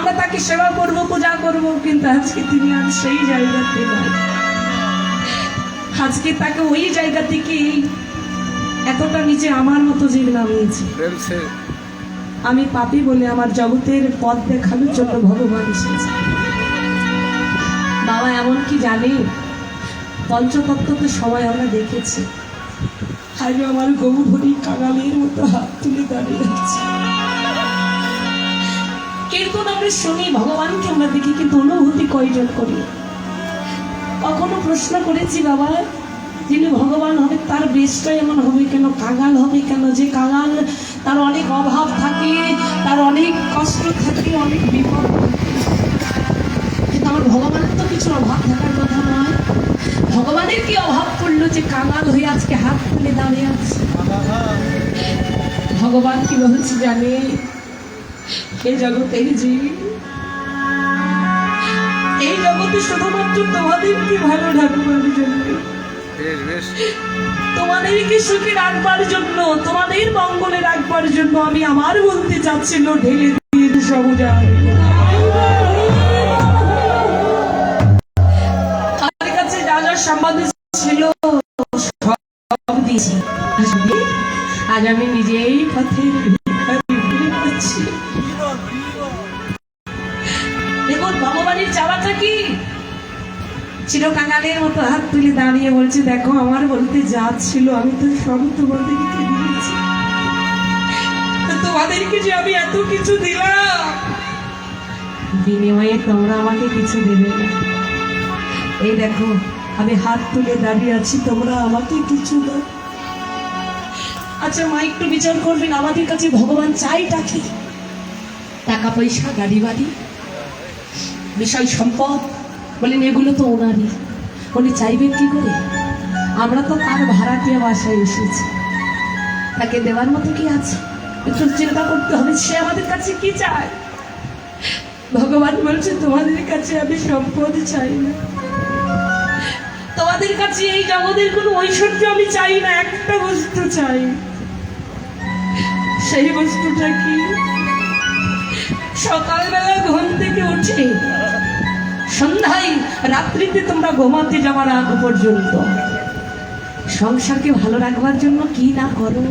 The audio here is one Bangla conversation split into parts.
আমরা তাকে সেবা করব পূজা করব কিন্তু আজকে তিনি আর সেই জায়গাতে নয় আজকে তাকে ওই জায়গা থেকে এতটা নিচে আমার মতো জীব নামিয়েছে। আমি পাপি বলে আমার জগতের পথ দেখানোর জন্য ভগবান এসেছে। বাবা এমন কি জানে? পঞ্চতত্ত্ব তো সবাই আমরা দেখেছি। আজ আমার গৌভরি কাঙালের মতো হাত তুলে দাঁড়িয়ে আছে। কীর্তন আমরা শুনি, ভগবানকে আমরা দেখি, কিন্তু অনুভূতি কয়জন করি? কখনো প্রশ্ন করেছি, বাবা, যিনি ভগবান হবে, তার বেশটা এমন হবে কেন? কাঙাল হবে কেন? যে কাঙাল, তার অনেক অভাব থাকে, তার অনেক কষ্ট থাকে, অনেক বিপদ কিন্তু আমার ভগবানের তো কিছু অভাব থাকার কথা নয়। ভগবানের কি অভাব পড়ল যে কাঙাল হয়ে আজকে হাত তুলে দাঁড়িয়ে আছে? ভগবান কি বলছে জানে? এই জগতের জীব এই জগতে শুধুমাত্র তোমাদেরকে ভালো রাখবার জন্য। তোমাদেরকে সুখে রাখবার জন্য তোমাদের মঙ্গলে রাখবার জন্য আমি আমার বলতে চাচ্ছিল ঢেলে দিয়ে আমার কাছে যা যা সম্বাদ ছিল? সব দিয়েছি। আজ আমি নিজেই পথের দাঁড়িয়ে বলছে, দেখো, আমার বলতে যা ছিল, আমি তো সব তোমাদেরকে দিয়েছি। তো তোমাদেরকে যে আমি এত কিছু দিলাম, বিনিময়ে তোমরা আমাকে কিছু দেবে এই দেখো, আমি হাত তুলে দাঁড়িয়ে আছি, তোমরা আমাকে কিছু দাও। আচ্ছা মা, একটু বিচার করবেন, আমাদের কাছে ভগবান চাইটা কি টাকা পয়সা, গাড়ি বাড়ি, বিষয় সম্পদ, বলেন এগুলো তো ওনারই। উনি চাইবেন কি করে? আমরা তো তার ভাড়াটিয়া বাসায় এসেছি। তাকে দেওয়ার মতো কি আছে? একটু চিন্তা করতে হবে, সে আমাদের কাছে কি চায়? ভগবান বলছে, তোমাদের কাছে আমি সম্পদ চাই না। তোমাদের কাছে এই জগতের কোনো ঐশ্বর্য আমি চাই না, একটা বস্তু চাই। সেই বস্তুটা কি? সকালবেলা ঘুম থেকে উঠে সন্ধ্যায় রাত্রিতে তোমরা ঘুমাতে যাওয়ার আগ পর্যন্ত। সংসারকে ভালো রাখবার জন্য কি না করো?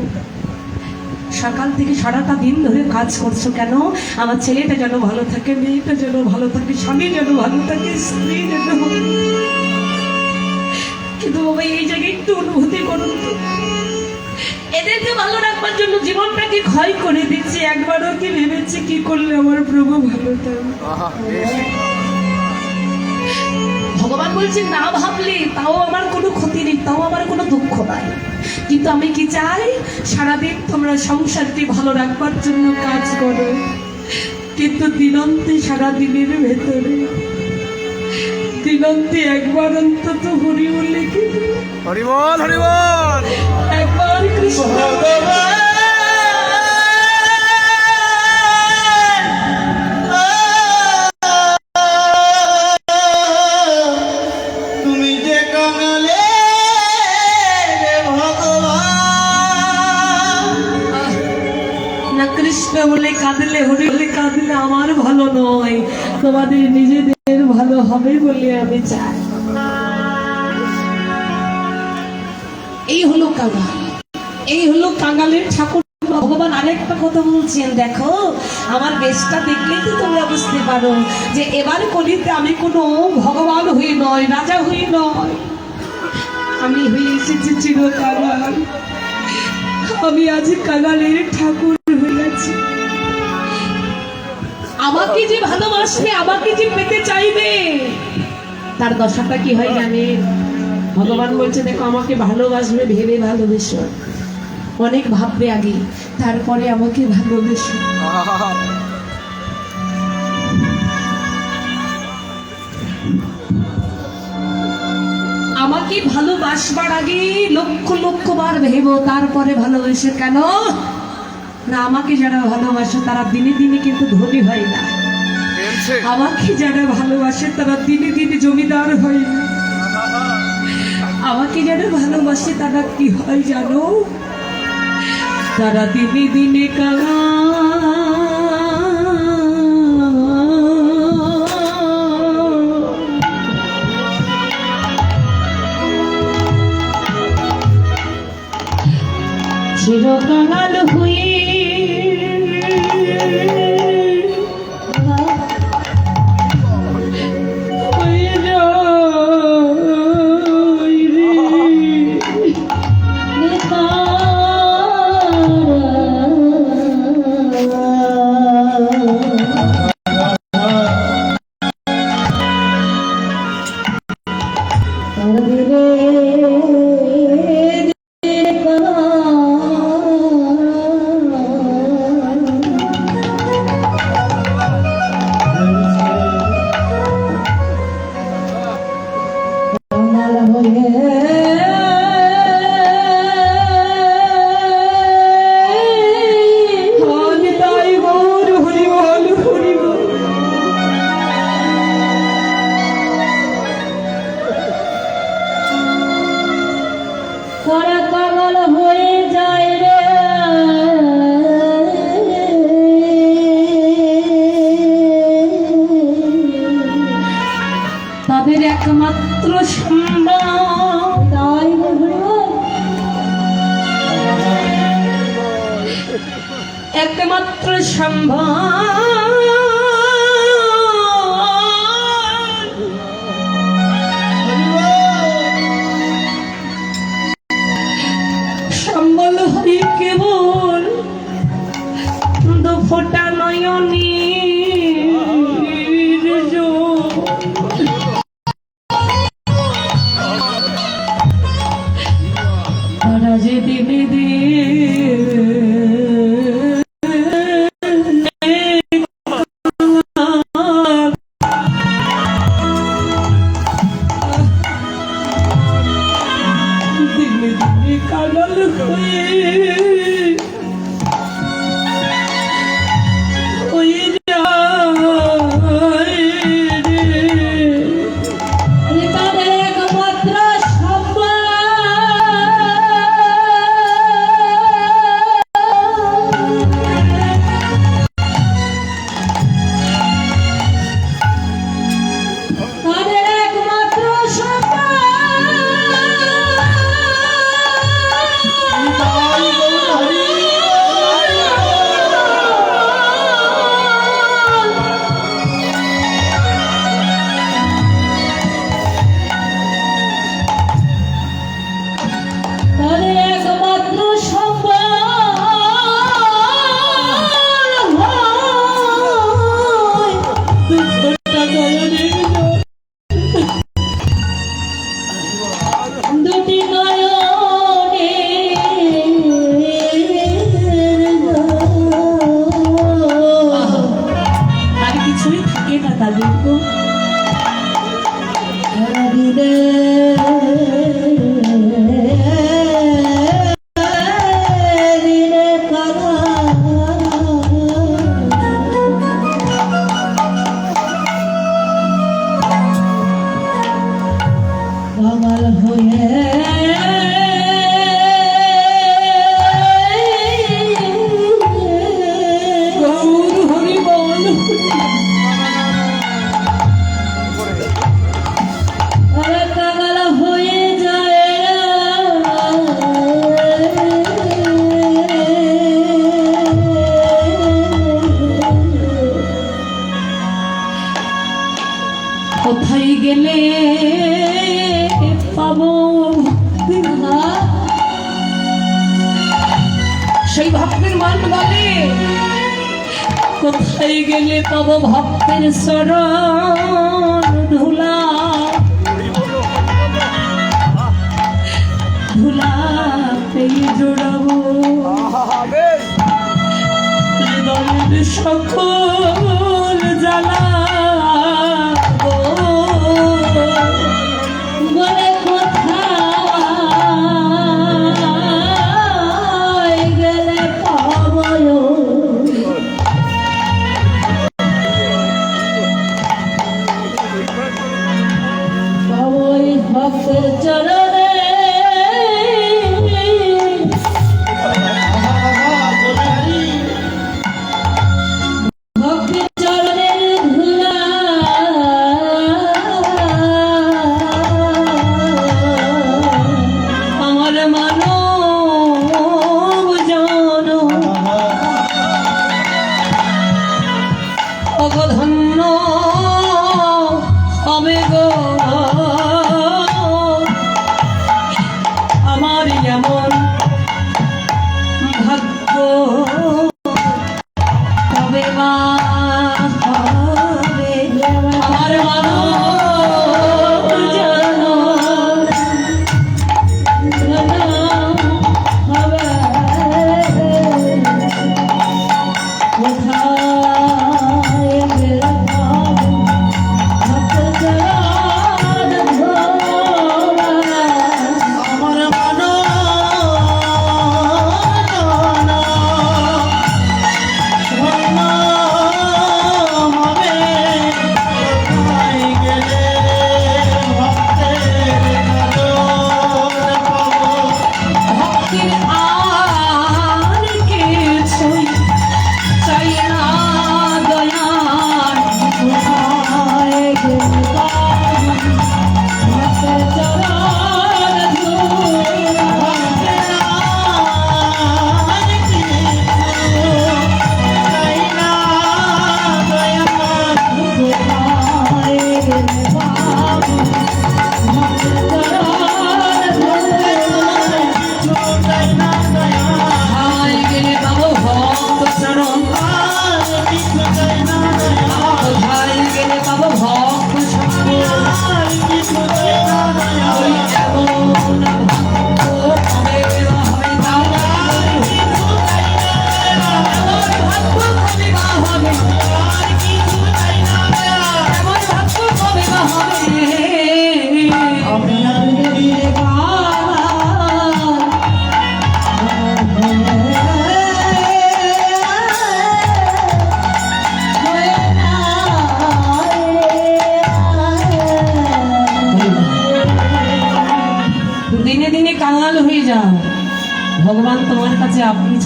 সকাল থেকে সারাটা দিন ধরে কাজ করছ কেন? আমার ছেলেটা যেন ভালো থাকে, মেয়েটা যেন ভালো থাকে, স্বামী যেন ভালো থাকে, স্ত্রী যেন কিন্তু বাবা, এই জায়গায় একটু অনুভূতি করুন তো। এদেরকে ভালো রাখবার জন্য জীবনটাকে ক্ষয় করে দিচ্ছে, একবারও কি ভেবেছে, কি করলে আমার প্রভু ভালো থাকবে? ভগবান বলছে না ভাবলে তাও আমার কোনো ক্ষতি নেই তাও আমার কোনো দুঃখ নাই। কিন্তু আমি কি চাই? সারাদিন তোমরা সংসারটি ভালো রাখবার জন্য কাজ করো। কিন্তু দিনন্তে সারাদিনের ভেতরে দিনন্তে একবার অন্তত হরি বলে কি হরিবল হরিবল! একবার কৃষ্ণ কৃষ্ণ বলে, কাঁদলে হরি বলে কাঁদলে আমার ভালো নয়। তোমাদের নিজেদের ভালো হবে বলে আমি চাই। এই হলো কাঙাল এই হলো কাঙালের ঠাকুর। ভগবান আরেকটা কথা বলছেন, দেখো, আমার বেশটা দেখলেই তো তোমরা বুঝতে পারো যে এবার কলিতে আমি কোনো ভগবান হয়ে নয়, রাজা হয়ে নয়। আমি হয়ে এসেছি চির কাঙাল আমি আজ কাঙালের ঠাকুর। আমাকে যে ভালোবাসবে, আমাকে যে পেতে চাইবে। তার দশাটা কি হয় জানেন? ভগবান বলছে, দেখো, আমাকে ভালোবাসবে, ভেবে ভালোবেসো। অনেক ভাববে আগে, তারপরে আমাকে ভালোবেসো। আমাকে ভালোবাসবার আগে লক্ষ লক্ষ বার ভেবো, তারপরে ভালোবেসে কেন? না আমাকে যারা ভালোবাসে তারা দিনে দিনে কিন্তু ধনী হয় না। আমাকে যারা ভালোবাসে তারা দিনে দিনে জমিদার হয় না। আমাকে যারা ভালোবাসে তারা কি হয় জানো? তারা দিনে দিনে কাঙাল একমাত্র সম্রাট একমাত্র সম্ভব সম্বল হরি কেবল দু ফোটা নয়নী Please. তব ভক্তের শরণ ধুলা। ধুলা পেয়ে জোড়াবো সকল জ্বালা। মাফের চরা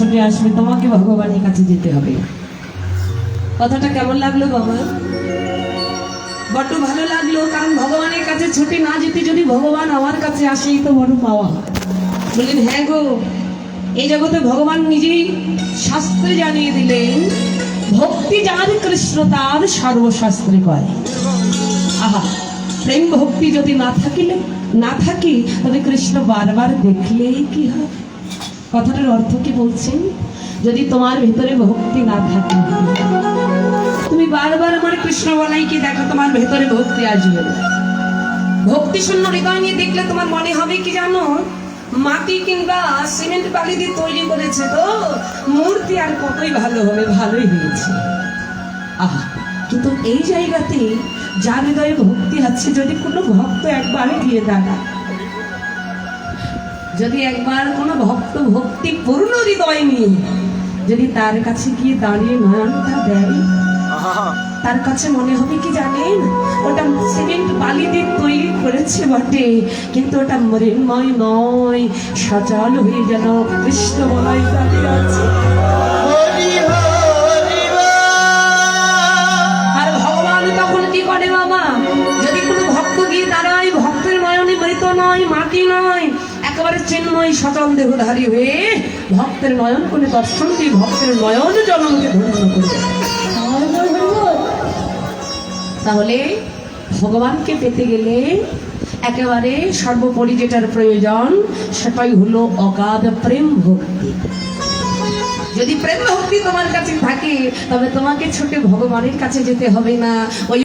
ছুটে আসবে, তোমাকে ভগবানের কাছে যেতে হবে। কথাটা কেমন লাগল বাবা বড্ড ভালো লাগল, কারণ ভগবানের কাছে ছুটে না যেতে যদি ভগবান আমার কাছে আসেই তো বড় পাওয়া বললেন হ্যাঁ গো, এই জগতে ভগবান নিজেই শাস্ত্রে জানিয়ে দিলেন, ভক্তি যার কৃষ্ণ, তার সর্বশাস্ত্রে কয়। আহা, প্রেম ভক্তি যদি না থাকিলে, না থাকি, তবে কৃষ্ণ বারবার দেখলেই কি হয়? কথাটার অর্থ কি বলছেন যদি তোমার ভিতরে ভক্তি না থাকে, তুমি বারবার আমার কৃষ্ণ বলাই কি দেখো, তোমার ভেতরে ভক্তি আসবে ভক্তি শূন্য হৃদয় নিয়ে দেখলে তোমার মনে হবে কি জানো? মাটি কিংবা সিমেন্ট বালি দিয়ে তৈরি করেছে তো। মূর্তি আর কতই ভালো হবে, ভালোই হয়েছে। আহ, কিন্তু এই জায়গাতে যার হৃদয়ে ভক্তি আছে, যদি কোনো ভক্ত একবার গিয়ে দাঁড়া যদি একবার কোনো ভক্ত ভক্তি পূর্ণ হৃদয় নিয়ে। যদি তার কাছে গিয়ে দাঁড়িয়ে নয়নটা দেয় তার কাছে মনে হবে কি জানেন ওটা সিমেন্ট বালি দিয়ে তৈরি করেছে বটে কিন্তু ওটা মৃন্ময় নয় সচল হয়ে যেন কৃষ্ণ বলাই দাঁড়িয়ে আছে। আর ভগবান তখন কি করে বাবা? যদি কোনো ভক্ত গিয়ে দাঁড়ায় ভক্তের নয়নে মৃত নয় মাটি নয় একেবারে চিন্ময় সচল দেহধারী হয়ে ভক্তের নয়ন করে দর্শন দিয়ে ভক্তের নয়ন জনমকে ধন্য করবে তাহলে ভগবানকে পেতে গেলে একেবারে সর্বোপরি যেটার প্রয়োজন, সেটাই হলো অগাধ প্রেম ভক্তি। যদি প্রেম ভক্তি তোমার কাছে থাকে, তবে তোমাকে ছোটে ভগবানের কাছে যেতে হবে না। ওই